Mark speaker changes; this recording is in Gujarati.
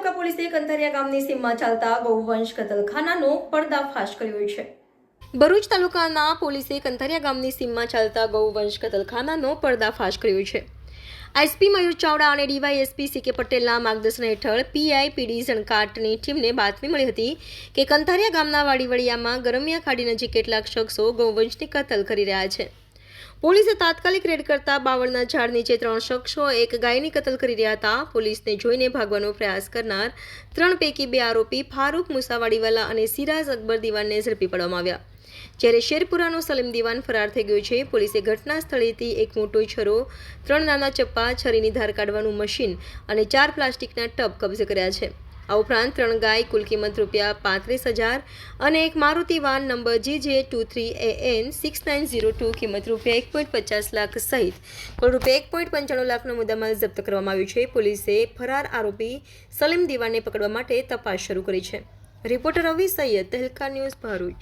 Speaker 1: ગામની સીમમાં ચાલતા ગૌવંશ કતલખાનાનો પર્દાફાશ કર્યો છે. ભરૂચ તાલુકાના પોલીસે કંથરિયા ગામની સીમમાં ચાલતા ગૌવંશ કતલખાનાનો પર્દાફાશ કર્યો છે. એસપી મયુર ચાવડા અને ડીવાયએસપી સી કે પટેલના માર્ગદર્શન હેઠળ પીઆઈ, પીડી ઝણકાટની ટીમને બાતમી મળી હતી કે કંથારિયા ગામના વાડીવડિયામાં ગરમિયા ખાડી નજીક કેટલાક શખ્સો ગૌવંશની કતલ કરી રહ્યા છે. પોલીસે તાત્કાલિક રેડ કરતા બાવળના ઝાડ નીચે ત્રણ શખ્સો, એક ગાયની કતલ કરી રહ્યા હતા. પોલીસને જોઈને ભાગવાનો પ્રયાસ કરનાર ત્રણ પૈકી બે આરોપી ફારૂક મુસાવાડીવાલા અને સિરાજ અકબર દિવાનને ઝડપી પાડવામાં આવ્યા. જ્યારે શેરપુરાનો સલીમ દિવાન ફરાર થઈ ગયો છે, પોલીસે ઘટના સ્થળેથી એક મોટો છરો, ત્રણ નાના ચપ્પા, છરીની ધાર કાઢવાનું મશીન અને ચાર પ્લાસ્ટિકના ટબ કબજે કર્યા છે. આ ઉપરાંત ત્રણ ગાય કુલ કિંમત રૂપિયા પાંત્રીસ હજાર અને એક Maruti van number G J two three A N six nine zero two કિંમત રૂપિયા એક પોઈન્ટ પચાસ લાખ સહિત. કુલ રૂપિયા એક પોઈન્ટ પંચાણું લાખનો મુદ્દામાલ જપ્ત કરવામાં આવ્યું છે. પોલીસે ફરાર આરોપી સલીમ દિવાનને પકડવા માટે તપાસ શરૂ કરી છે. Reporter Ravi Saiyad, Tehelka news Bharuch.